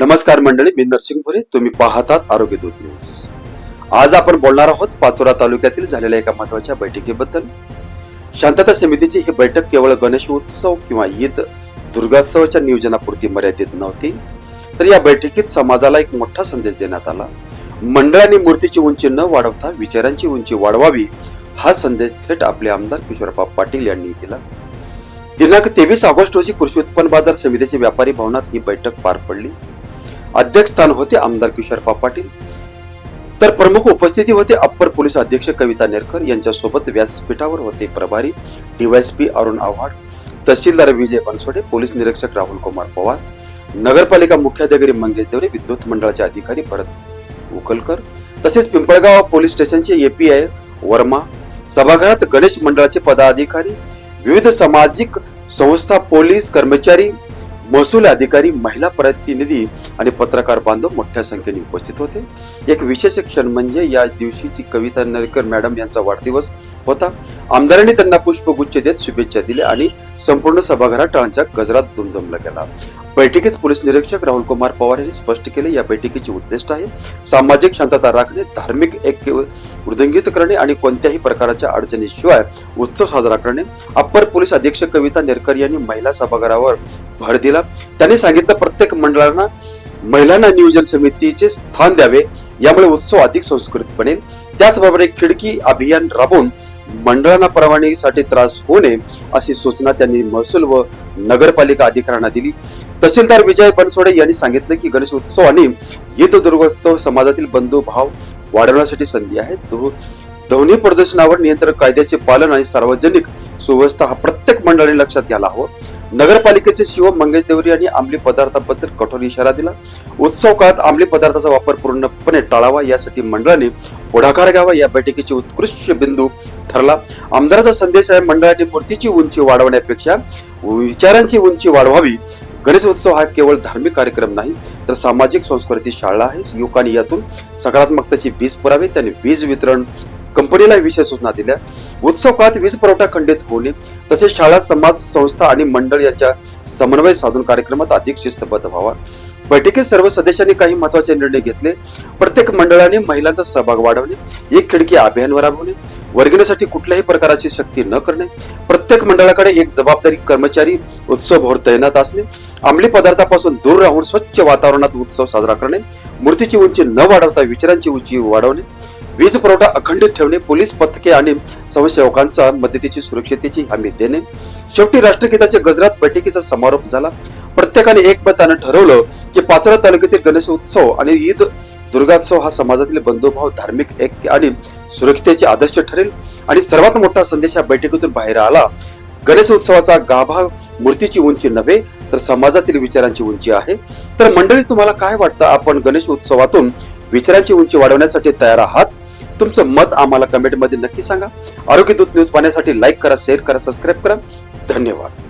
नमस्कार मंडळी मी नरसिंग भुरे. तुम्ही पाहतात आरोग्य दूत न्यूज. आज आपण बोलणार आहोत पाचोरा तालुक्यातील झालेल्या एका महत्त्वाच्या बैठकीबद्दल. शांतता समितीची ही बैठक केवळ गणेश उत्सव किंवा ईद दुर्गोत्सवाच्या नियोजनापुरती मर्यादित नव्हती. तर या बैठकीत समाजाला एक मोठा संदेश देण्यात आला. मंडळाने मूर्तीची उंची न वाढवता विचारांची उंची वाढवावी हा संदेश थेट आपले आमदार किशोरप्पा पाटील यांनी दिला. दिनांक तेवीस ऑगस्ट रोजी कृषी उत्पन्न बाजार समितीच्या व्यापारी भवनात ही बैठक पार पडली. अध्यक्षस्थान होते आमदार किशोरप्पा पाटील. तर प्रमुख उपस्थिती होते अप्पर पोलीस अध्यक्ष कविता नेरकर यांच्यासोबत व्यासपीठावर होते प्रभारी डीवायएसपी अरुण आव्हाड तहसीलदार विजय बनसोडे पोलीस निरीक्षक राहुल कुमार पवार नगरपालिका मुख्याधिकारी मंगेश देवरे विद्युत मंडळाचे अधिकारी भरत उकलकर तसेच पिंपळगाव पोलीस स्टेशनचे एपीआय वर्मा सभागृहात गणेश मंडळाचे पदाधिकारी विविध सामाजिक संस्था पोलीस कर्मचारी महसूल अधिकारी महिला प्रतिनिधी आणि पत्रकार बांधव मोठ्या संख्येने उपस्थित होते. एक विशेष क्षण म्हणजे या दिवशीची कविता नरकर मॅडम यांचा वाढदिवस होता. आमदारांनी त्यांना पुष्पगुच्छ देत शुभेच्छा दिल्या आणि संपूर्ण सभागृहात टाळांच्या गजरात दुमदुमला गेला बैठकीत पोलीस निरीक्षक राहुल कुमार पवार यांनी स्पष्ट केले या बैठकीचे उद्दिष्ट आहे सामाजिक शांतता राखणे धार्मिक ऐक्य वृद्धिंगित करणे आणि कोणत्याही प्रकारच्या अडचणीशिवाय उत्सव साजरा करणे. अप्पर पोलीस अधीक्षक कविता नेरकर यांनी महिला सभागृहावर भर दिला. त्यांनी सांगितलं प्रत्येक मंडळांना महिलांना नियोजन समितीचे स्थान द्यावे. यामुळे उत्सव अधिक संस्कृत बनेल. त्याचबरोबर एक खिडकी अभियान राबवून मंडळांना परवानगीसाठी त्रास होऊ नये अशी सूचना त्यांनी महसूल व नगरपालिका अधिकाऱ्यांना दिली. तहसीलदार विजय बनसोडे यांनी सांगितलं की गणेश उत्सव आणि ईद दुर्गोत्सव समाजातील बंधू भाव वाढवण्यासाठी संधी आहे ध्वनी प्रदूषणावर नियंत्रण कायद्याचे पालन आणि सार्वजनिक सुव्यवस्था हा प्रत्येक मंडळाने लक्षात घ्यायला हवं. नगरपालिकेचे शिव मंगेश देवरी यांनी अंमली पदार्थाबद्दल कठोर इशारा दिला. उत्सव काळात अंमली पदार्थाचा वापर पूर्णपणे टाळावा यासाठी मंडळाने पुढाकार घ्यावा. या बैठकीचे उत्कृष्ट बिंदू ठरला. आमदाराचा संदेश आहे मंडळाने मूर्तीची उंची वाढवण्यापेक्षा विचारांची उंची वाढवावी. गणेश उत्सव हा केवळ धार्मिक कार्यक्रम नाही तर सामाजिक संस्कृती शाळा आहे. युवकांनी यातून सकारात्मकतेची वीज पुरावे त्यांनी वीज वितरण कंपनीला विशेष सूचना दिल्या. उत्सव काळात वीज पुरवठा खंडित होणे तसेच शाळा समाज संस्था आणि मंडळ यांच्या समन्वय साधून कार्यक्रमात अधिक शिस्तबद्ध व्हावा. बैठकीत सर्व सदस्यांनी काही महत्त्वाचे निर्णय घेतले. प्रत्येक मंडळाने महिलांचा सहभाग वाढवणे एक खिडकी अभियान राबवणे वर्गणीसाठी कुठल्याही प्रकाराची शक्ती न करणे प्रत्येक मंडळाकडे एक जबाबदारी कर्मचारी उत्सवभर तैनात असणे अंमली पदार्थापासून दूर राहून स्वच्छ वातावरणात उत्सव साजरा करणे मूर्तीची उंची न वाढवता विचारांची उंची वाढवणे वीज पुरवठा अखंडित ठेवणे पोलीस पथके आणि स्वयंसेवकांचा मदतीची सुरक्षितेची हमी देणे. शेवटी राष्ट्रगीताच्या गजरात बैठकीचा समारोप झाला. प्रत्येकाने एकमतानं ठरवलं की पाचोरा तालुक्यातील गणेश उत्सव आणि ईद दुर्गोत्सव हा समाजातील बंधुभाव धार्मिक ऐक्य आणि सुरक्षितेचे आदर्श ठरेल. आणि सर्वात मोठा संदेश या बैठकीतून बाहेर आला. गणेश उत्सवाचा गाभा मूर्तीची उंची नव्हे तर समाजातील विचारांची उंची आहे. तर मंडळी तुम्हाला काय वाटतं? आपण गणेश उत्सवातून विचारांची उंची वाढवण्यासाठी तयार आहात? तुमचं मत आम्हाला कमेंटमध्ये नक्की सांगा. आरोग्य दूत न्यूज पाहण्यासाठी लाईक करा शेअर करा सबस्क्राईब करा. धन्यवाद.